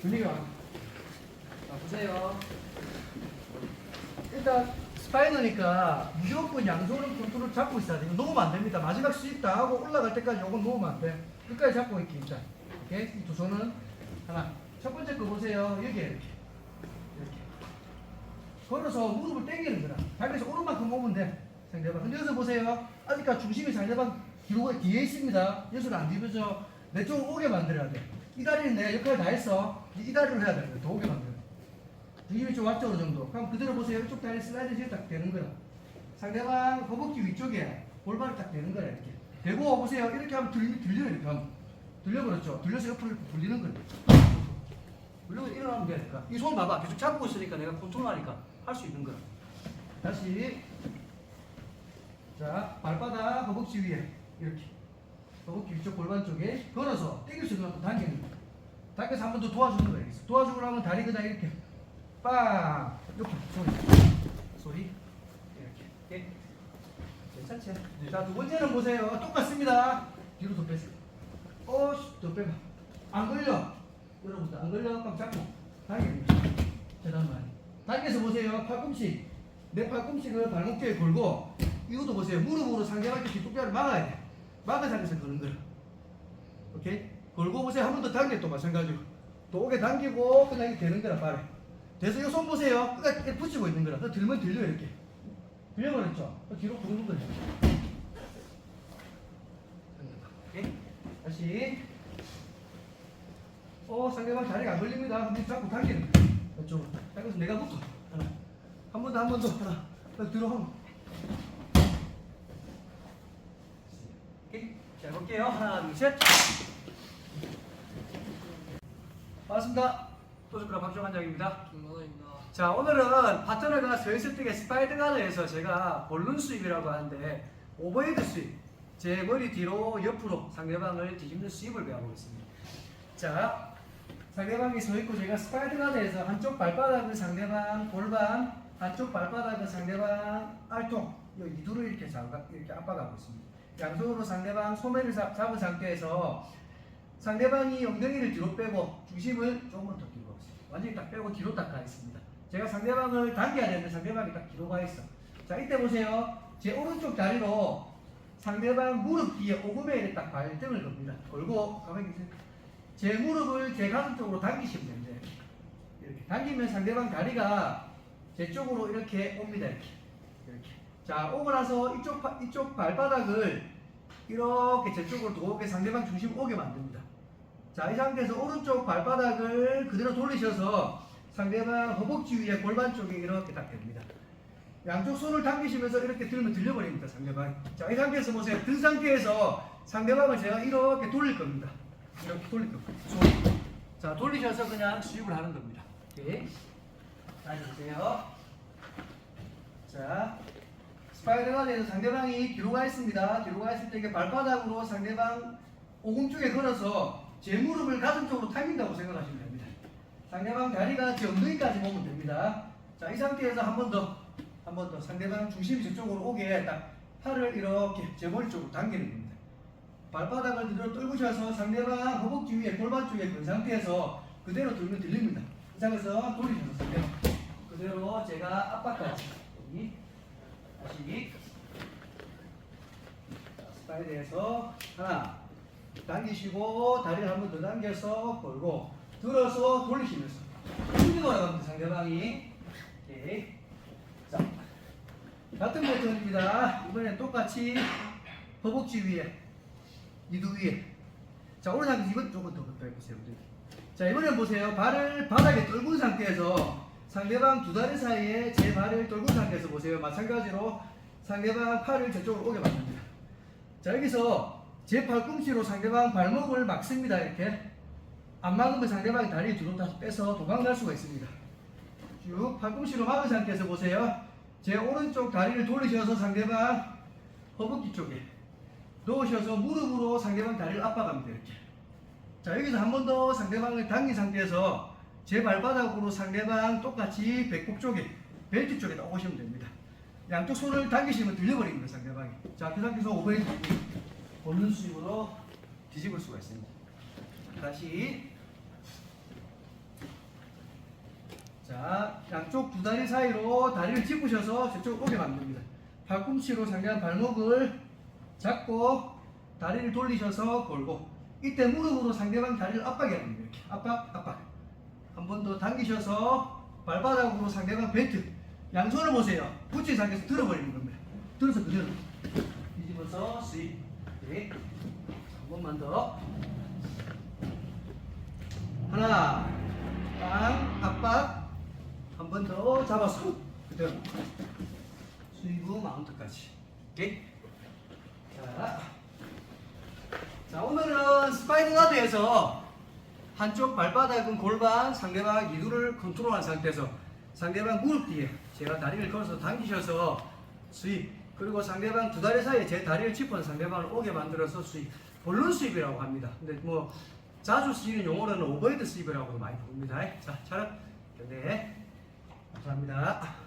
분위기가 자 보세요. 일단 스파이너니까 무조건 양손은 컨트롤 잡고 있어야 돼. 이거 놓으면 안 됩니다. 마지막 스윕 다 하고 올라갈 때까지 요건 놓으면 안돼. 끝까지 잡고 있기 일단. 오케이? 이 두 손은 하나. 첫 번째 거 보세요. 여기. 이렇게. 이렇게 걸어서 무릎을 당기는 거라. 발에서 오른만큼 오면 돼. 상대방. 근데 여기서 보세요. 아직까지 중심이 상대방 뒤로 뒤에 있습니다. 여기서는 안 뒤집어져. 내 쪽으로 오게 만들어야 돼이 다리는 내 역할 다 했어 이 다리로 해야 돼. 더 오게 만들어 중심이 좀 앞쪽으로 정도. 그럼 그대로 보세요. 이쪽 다리 슬라이드 시딱 되는 거야. 상대방 허벅지 위쪽에 골반이 딱 되는 거야 이렇게. 대고 보세요. 이렇게 하면 들, 들려요 이렇게 하면. 들려버렸죠? 들려서 옆으로 돌리는 거예요. 물론 일어나면 되니까. 이 손 봐봐. 계속 잡고 있으니까 내가 컨트롤하니까 할 수 있는 거야. 다시. 자 발바닥 허벅지 위에 이렇게. 허벅지 위쪽 골반 쪽에 걸어서 당길 수 있는 만큼 당기는 거야 당겨서 한 번 더 도와주는 여기서. 도와주고 나면 다리 그냥 이렇게 빵 이렇게 소리 소리? 이렇게. 오케이 괜찮지? 자두 번째는 보세요. 똑같습니다. 뒤로 더 빼세요. 어더 빼봐. 안 걸려. 여러분들 안 걸려. 꽉 잡고 당깁니다 계단만 당겨서 보세요. 팔꿈치. 내 팔꿈치를 발목뼈에 걸고 이것도 보세요. 무릎으로 상대방 뒤쪽뼈를 막아야 돼. 막아 상태에서 거는 거야 오케이 걸고 보세요 한 번 더 당겨 또 마찬가지로 또 오게 당기고 그냥 되는 거라 발에 돼서 이손 보세요 끝까지 붙이고 있는 거라 또 들면 들려요 이렇게 들려버렸죠 또 뒤로 구는 거예요 오케이 다시 어 상대방 다리가 안 걸립니다. 근데 자꾸 당기는 거야. 이쪽으로. 당겨서 내가 붙어. 하나. 한 번 더, 한 번 더. 하나. 딱 들어. 한 번. 오케이. 자, 해볼게요. 하나, 둘, 셋. 반갑습니다. 또스크라 박종환장입니다. 김만호입니다. 자, 오늘은 파트너가 서 있을 때의 스파이드 가드에서 제가 볼룬 스윕이라고 하는데 오버헤드 스윕. 제 머리 뒤로 옆으로 상대방을 뒤집는 스윕을 배워보겠습니다. 자, 상대방이 서 있고 제가 스파이드 가드에서 한쪽 발바닥은 상대방 골반, 한쪽 발바닥은 상대방 알통, 이 이두를 이렇게 잡아 이렇게 압박하고 있습니다. 양손으로 상대방 소매를 잡, 잡은 상태에서 상대방이 엉덩이를 뒤로 빼고 중심을 조금만 더 뒤로 가겠습니다. 완전히 딱 빼고 뒤로 딱가 있습니다. 제가 상대방을 당겨야 되는데 상대방이 딱 뒤로 가 있어. 자, 이때 보세요. 제 오른쪽 다리로 상대방 무릎 뒤에 오금에 딱 발등을 겁니다. 걸고 가만히 계세요. 제 무릎을 제 가슴 쪽으로 당기시면 됩니다. 이렇게 당기면 상대방 다리가 제 쪽으로 이렇게 옵니다. 이렇게. 이렇게. 자, 오고 나서 이쪽 파- 이쪽 발바닥을 이렇게 제 쪽으로 도게 상대방 중심 오게 만듭니다. 자, 이 상태에서 오른쪽 발바닥을 그대로 돌리셔서 상대방 허벅지 위에 골반 쪽에 이렇게 딱 됩니다. 양쪽 손을 당기시면서 이렇게 들면 들려버립니다, 상대방이. 자, 이 상태에서 보세요. 든 상태에서 상대방을 제가 이렇게 돌릴 겁니다. 이렇게 돌릴 겁니다. 손. 자, 돌리셔서 그냥 수입을 하는 겁니다. 오케이. 다시 보세요. 자, 스파이더가 돼서 상대방이 뒤로 가 있습니다. 뒤로 가 있을 때 이게 발바닥으로 상대방 오금 쪽에 걸어서 제 무릎을 가슴 쪽으로 당긴다고 생각하시면 됩니다. 상대방 다리가 제 엉덩이까지 보면 됩니다. 자, 이 상태에서 한 번 더, 한 번 더 상대방 중심이 저쪽으로 오게 딱 팔을 이렇게 제 머리 쪽으로 당기는 겁니다. 발바닥을 그대로 떨구셔서 상대방 허벅지 위에 골반 쪽에 건 상태에서 그대로 들면 들립니다. 이 상태에서 돌리셔서 상대방 그대로 제가 여기 다시 자, 스파이드에서 하나 당기시고 다리를 한 번 더 당겨서 걸고 들어서 돌리시면서 힘이 돌아갑니다 상대방이. 오케이. 자 같은 패턴입니다. 이번엔 똑같이 허벅지 위에 이두 위에. 자 오른 상태 이번 조금 더 빼보세요 자 이번엔 보세요. 발을 바닥에 떨군 상태에서 상대방 두 다리 사이에 제 발을 떨군 상태에서 보세요. 마찬가지로 상대방 팔을 저쪽으로 오게 만듭니다. 자 여기서 제 팔꿈치로 상대방 발목을 막습니다 이렇게. 안 막으면 상대방이 다리 뒤로 다 빼서 도망갈 수가 있습니다. 쭉 팔꿈치로 막은 상태에서 보세요. 제 오른쪽 다리를 돌리셔서 상대방 허벅지 쪽에 놓으셔서 무릎으로 상대방 다리를 압박합니다 이렇게. 자 여기서 한 번 더 상대방을 당긴 상태에서 제 발바닥으로 상대방 똑같이 배꼽 쪽에 벨트 쪽에다 오시면 됩니다. 양쪽 손을 당기시면 들려버립니다 상대방이. 자 그 상태에서 오버핸드 보는 수입으로 뒤집을 수가 있습니다 다시 자, 양쪽 두 다리 사이로 다리를 짚으셔서 저쪽 오게 만듭니다. 팔꿈치로 상대방 발목을 잡고 다리를 돌리셔서 걸고 이때 무릎으로 상대방 다리를 압박해야 됩니다. 이렇게 압박, 압박. 한 번 더 당기셔서 발바닥으로 상대방 벨트 양손을 보세요. 붙인 상태에서 들어버리는 겁니다. 들어서 그대로 뒤집어서 스윗. 네. 한 번만 더. 하나, 땅, 압박. 한 번 더 잡아서 그대로. 스위브 마운트까지. 오케이. 자, 자 오늘은 스파이더 가드에서 한쪽 발바닥은 골반, 상대방 이두를 컨트롤한 상태에서 상대방 무릎 뒤에 제가 다리를 걸어서 당기셔서 스윕 그리고 상대방 두 다리 사이에 제 다리를 짚은 상대방을 오게 만들어서 스윕 볼룬 스윕이라고 합니다. 근데 뭐 자주 쓰이는 용어로는 오버헤드 스윕이라고 많이 부릅니다. 자, 촬영 네, 감사합니다.